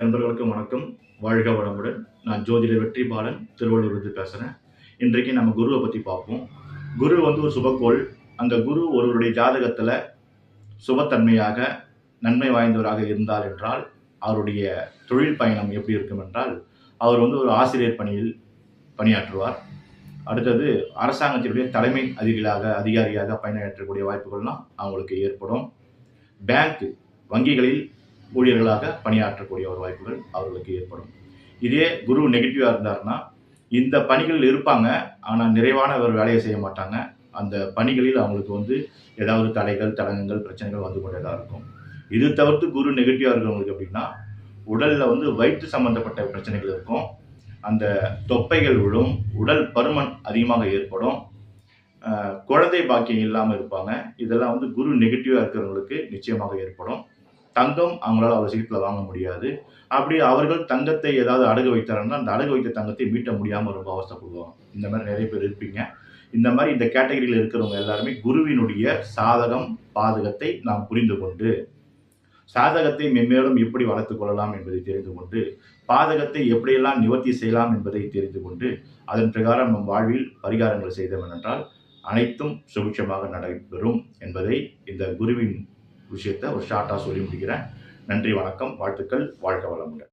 நண்பர்களுக்கும் வணக்கம். வாழ்க வளமுடன். நான் ஜோதிடர் வெற்றி பாலன் திருவள்ளூர்லேருந்து பேசுகிறேன் இன்றைக்கு நம்ம குருவை பற்றி பார்ப்போம். குரு வந்து ஒரு சுபக்கோள். அந்த குரு ஒருவருடைய ஜாதகத்தில் சுபத்தன்மையாக நன்மை வாய்ந்தவராக இருந்தார் என்றால் அவருடைய தொழில் பயணம் எப்படி இருக்கும் என்றால் அவர் வந்து ஒரு ஆசிரியர் பணியில் பணியாற்றுவார். அடுத்தது அரசாங்கத்தினுடைய தலைமை அதிகாரியாக அதிகாரியாக பணியாற்றக்கூடிய வாய்ப்புகள்லாம் அவங்களுக்கு ஏற்படும். பேங்க் வங்கிகளில் ஊழியர்களாக பணியாற்றக்கூடிய ஒரு வாய்ப்புகள் அவர்களுக்கு ஏற்படும். இதே குரு நெகட்டிவாக இருந்தார்னா இந்த பணிகள் இருப்பாங்க ஆனால் நிறைவான ஒரு வேலையை செய்ய மாட்டாங்க. அந்த பணிகளில் அவங்களுக்கு வந்து ஏதாவது தடைகள் தடங்கங்கள் பிரச்சனைகள் வந்து கொண்டே தான் இருக்கும். இது தவிர்த்து குரு நெகட்டிவாக இருக்கிறவங்களுக்கு அப்படின்னா உடலில் வந்து வயிற்று சம்பந்தப்பட்ட பிரச்சனைகள் இருக்கும். அந்த தொப்பைகள் விழும் உடல் பருமன் அதிகமாக ஏற்படும். குழந்தை பாக்கியம் இல்லாமல் இருப்பாங்க. இதெல்லாம் வந்து குரு நெகட்டிவாக இருக்கிறவங்களுக்கு நிச்சயமாக ஏற்படும். தங்கம் அவங்களால அவ்வளோ சீக்கிரத்தில் வாங்க முடியாது. அப்படி அவர்கள் தங்கத்தை ஏதாவது அடகு வைத்தாங்கன்னா அந்த அடகு வைத்த தங்கத்தை மீட்ட முடியாமல் ரொம்ப அவசரப்படுவாங்க இந்த மாதிரி நிறைய பேர் இருப்பீங்க. இந்த மாதிரி இந்த கேட்டகரியில் இருக்கிறவங்க எல்லாருமே குருவினுடைய சாதகம் பாதகத்தை நாம் புரிந்து கொண்டு சாதகத்தை மென்மேலும் எப்படி வளர்த்துக் கொள்ளலாம் என்பதை தெரிந்து கொண்டு பாதகத்தை எப்படியெல்லாம் நிவர்த்தி செய்யலாம் என்பதை தெரிந்து கொண்டு அதன் பிரகாரம் நம் வாழ்வில் பரிகாரங்கள் செய்தோம் என்றால் அனைத்தும் சுபிட்சமாக நடைபெறும் என்பதை இந்த குருவின் விஷயத்தை ஒரு ஷார்ட்டாக சொல்லி முடிக்கிறேன். நன்றி வணக்கம் வாழ்த்துக்கள் வாழ்க வளமுடன்.